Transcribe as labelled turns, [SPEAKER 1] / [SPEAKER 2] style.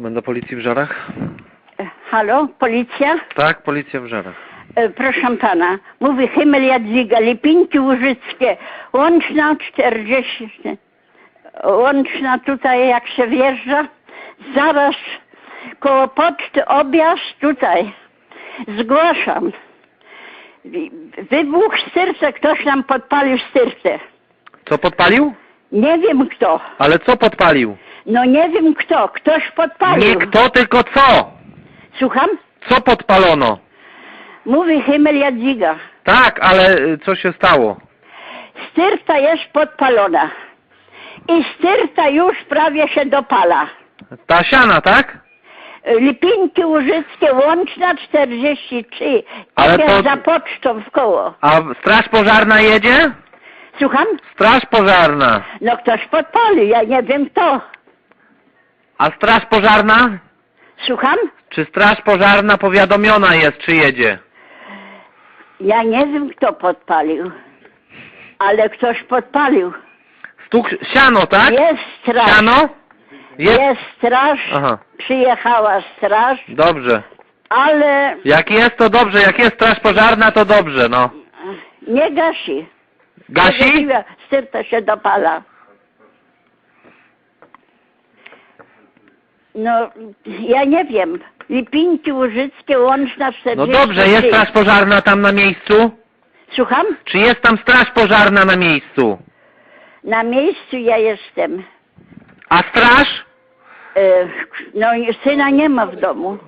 [SPEAKER 1] Komenda Policji w Żarach?
[SPEAKER 2] E, Halo, policja?
[SPEAKER 1] Tak, Policja w Żarach.
[SPEAKER 2] E, Proszę pana, mówi Himmel Jadwiga, Lipinki Łużyckie, łączna 40, łączna tutaj jak się wjeżdża, zaraz koło poczty objazd tutaj. Zgłaszam. Wybuch styrce, ktoś nam podpalił styrce.
[SPEAKER 1] Co podpalił?
[SPEAKER 2] Nie wiem kto.
[SPEAKER 1] Ale co podpalił?
[SPEAKER 2] No nie wiem kto, ktoś podpalił.
[SPEAKER 1] Nie kto, tylko co?
[SPEAKER 2] Słucham?
[SPEAKER 1] Co podpalono?
[SPEAKER 2] Mówi Himmel Jadwiga.
[SPEAKER 1] Tak, ale y, co się stało?
[SPEAKER 2] Styrta jest podpalona. I styrta już prawie się dopala.
[SPEAKER 1] Ta siana, tak?
[SPEAKER 2] Lipinki Łużyckie, łączna 43.
[SPEAKER 1] Ale to-
[SPEAKER 2] za pocztą w koło.
[SPEAKER 1] A straż pożarna jedzie?
[SPEAKER 2] Słucham?
[SPEAKER 1] Straż pożarna.
[SPEAKER 2] No ktoś podpalił, ja nie wiem kto.
[SPEAKER 1] A straż pożarna?
[SPEAKER 2] Słucham?
[SPEAKER 1] Czy straż pożarna powiadomiona jest, czy jedzie?
[SPEAKER 2] Ja nie wiem kto podpalił. Ale ktoś podpalił.
[SPEAKER 1] Stuk siano, tak?
[SPEAKER 2] Jest straż.
[SPEAKER 1] Siano?
[SPEAKER 2] Jest,
[SPEAKER 1] Jest.
[SPEAKER 2] straż.
[SPEAKER 1] Aha,
[SPEAKER 2] Przyjechała straż,
[SPEAKER 1] dobrze.
[SPEAKER 2] ale
[SPEAKER 1] Jak jest, to dobrze. Jak jest straż pożarna, to dobrze, no.
[SPEAKER 2] nie gasi.
[SPEAKER 1] Gasi?
[SPEAKER 2] Styrta się dopala. No, ja nie wiem. Lipinki Łużyckie, łączna 43.
[SPEAKER 1] No dobrze, jest straż pożarna tam na miejscu?
[SPEAKER 2] Słucham?
[SPEAKER 1] Czy jest tam straż pożarna na miejscu?
[SPEAKER 2] Na miejscu ja jestem.
[SPEAKER 1] A straż?
[SPEAKER 2] E, no, syna nie ma w domu.